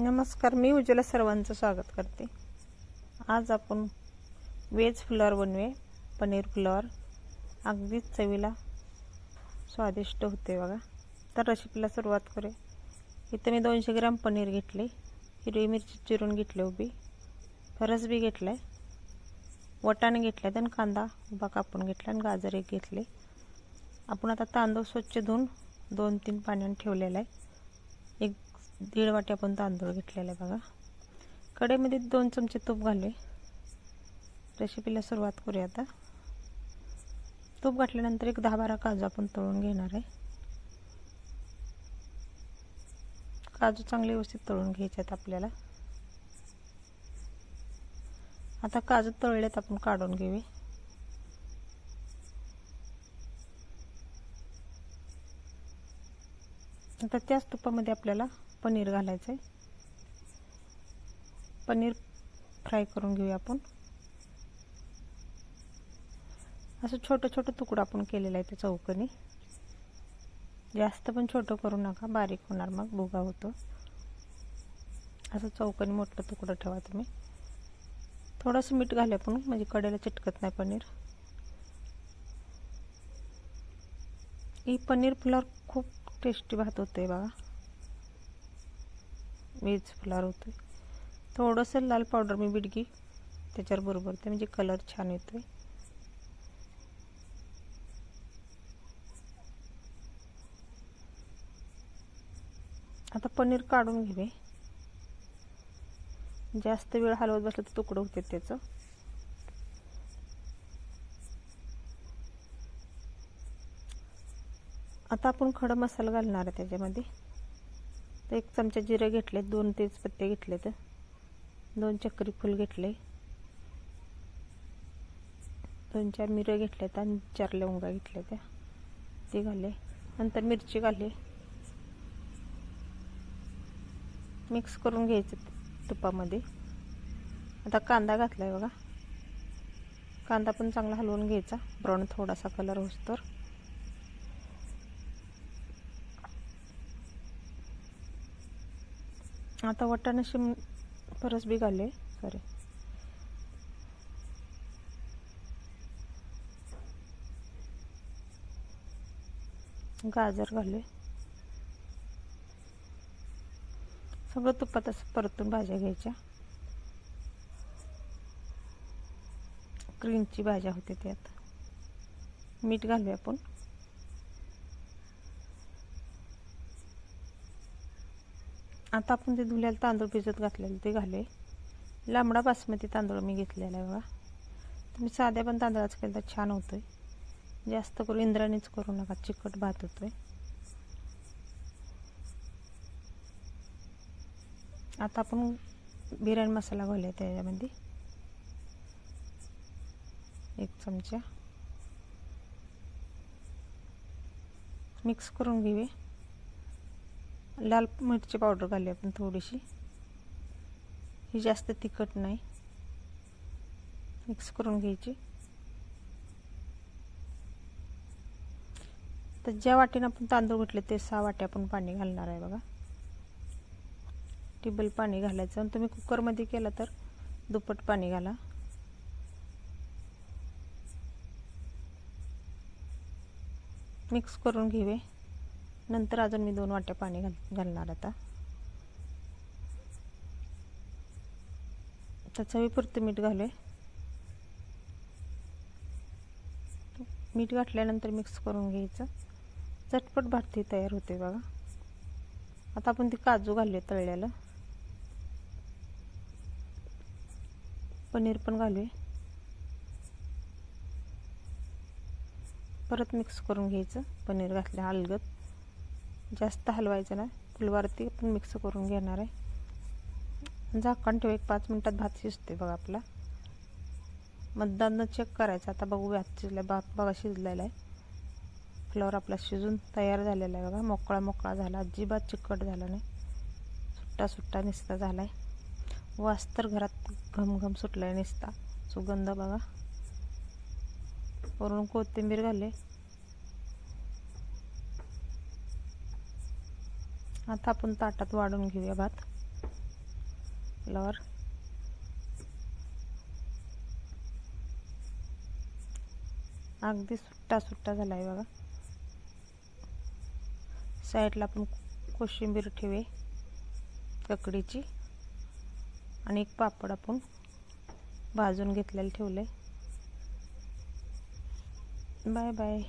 नमस्कार मी उज्ज्वला सर्वांचं स्वागत करते. आज आपण वेज फ्लॉवर बनवूया पनीर फ्लॉवर. अगदीच चवीला स्वादिष्ट होते बघा. तर रेसिपीला सुरुवात करूया. इथं मी दोनशे ग्राम पनीर घेतले. हिरवी मिरची चिरून घेतली उभी. फरस बी घेतलं आहे वटाणे घेतले आणि कांदा उभा कापून घेतला आणि गाजर एक घेतले. आपण आता तांदूळ स्वच्छ धुवून दोन तीन पाण्याने ठेवलेला आहे. एक दीड वाटी आपण तांदूळ घेतलेला आहे बघा. कडेमध्ये दोन चमचे तूप घालले रेसिपीला सुरुवात करूया आता. तूप घातल्यानंतर एक दहा बारा काजू आपण तळून घेणार आहे. काजू चांगले व्यवस्थित तळून घ्यायचे आहेत आपल्याला. आता काजू तळलेत आपण काढून घेऊया. आता त्याच तुपामध्ये आपल्याला पनीर घालायचं आहे पनीर फ्राय करून घेऊया आपण. असं छोटं छोटं तुकडं आपण केलेलं आहे ते चौकनी. जास्त पण छोटं करू नका बारीक होणार मग भुगा होतो. असं चौकनी मोठं तुकडं ठेवा तुम्ही. थोडंसं मीठ घाले आपण म्हणजे कडेला चिटकत नाही पनीर. ही पनीर फ्लॉवर खूप टेस्टी भात होतं आहे बघा. फुल्हार होतो आहे थोडंसं लाल पावडर मी बिडगी त्याच्यावर बरोबर ते म्हणजे कलर छान येतो आहे आता पनीर काढून घेवे जास्त वेळ हलवत बसलं तर तुकडं होते त्याचं. आता आपण खडा मसाला घालणार आहे त्याच्यामध्ये. तर एक चमचा जिरे घेतले दोन तेजपत्ते घेतले तर दोन चक्री फुल घेतले. दोन चार मिरं घेतल्यात आणि चार लवंगा घेतल्या त्या. ते घाले. नंतर मिरची घाले. मिक्स करून घ्यायचं तुपामध्ये. आता कांदा घातला आहे बघा. कांदा पण चांगला हलवून घ्यायचा. ब्राऊन थोडासा कलर होसतर आता वाटाणा शिम परस बी घाले. सॉरी गाजर घाले. सगळं तुपात असं परतून भाज्या घ्यायच्या. क्रीमची भाज्या होते त्यात. मीठ घालूया आपण. आता आपण ते धुल्याला तांदूळ भिजत घातलेले ते घाले लांबडा बासमती तांदूळ मी घेतलेला आहे बघा. तुम्ही साध्या पण तांदळाचं केलं तर छान होतो आहे जास्त करून इंद्राणीच करू नका चिकट भात होतो आहे आता आपण बिर्याणी मसाला घालूया त्याच्यामध्ये. एक चमचा. मिक्स करून घेऊया. लाल मिरची पावडर घालूया आपण थोडीशी. ही जास्त तिखट नाही. मिक्स करून घ्यायची. तर ज्या वाटेनं आपण तांदूळ घेतले ते सहा वाटे आपण पाणी घालणार आहे बघा. टिबल पाणी घालायचं. आणि तुम्ही कुकरमध्ये केलं तर दुप्पट पाणी घाला. मिक्स करून घेऊया. नंतर अजून मी दोन वाट्या पाणी घाल घालणार आता. तर चवीपुरतं मीठ घालूया. मीठ घातल्यानंतर मिक्स करून घ्यायचं. चटपट भाती तयार होते बघा. आता आपण ती काजू घालूया तळल्याला पनीर पण घालूया. परत मिक्स करून घ्यायचं पनीर घातल्या अलगत जास्त हलवायचं ना फुलवरती आपण मिक्स करून घेणार आहे. झाकण ठेव एक पाच मिनटात भात शिजते बघा आपला. मतदान चेक करायचं. आता बघू भात शिजला भात बघा शिजलेला आहे. फ्लॉवर आपला शिजून तयार झालेला आहे बघा. मोकळा मोकळा झाला. अजिबात चिकट झाला नाही. सुट्टा सुट्टा निसता झाला आहे वास तर घरात घमघम सुटला आहे निसता. सुगंध बघा. वरून कोथिंबीर घाले आता आपण ताटात वाढून घेऊया भात. फ्लॉवर. अगदी सुट्टा सुट्टा झाला आहे बघा. साईडला आपण कोशिंबीर ठेवे ककडीची. आणि एक पापड आपण भाजून घेतलेलं ठेवलं आहे बाय बाय.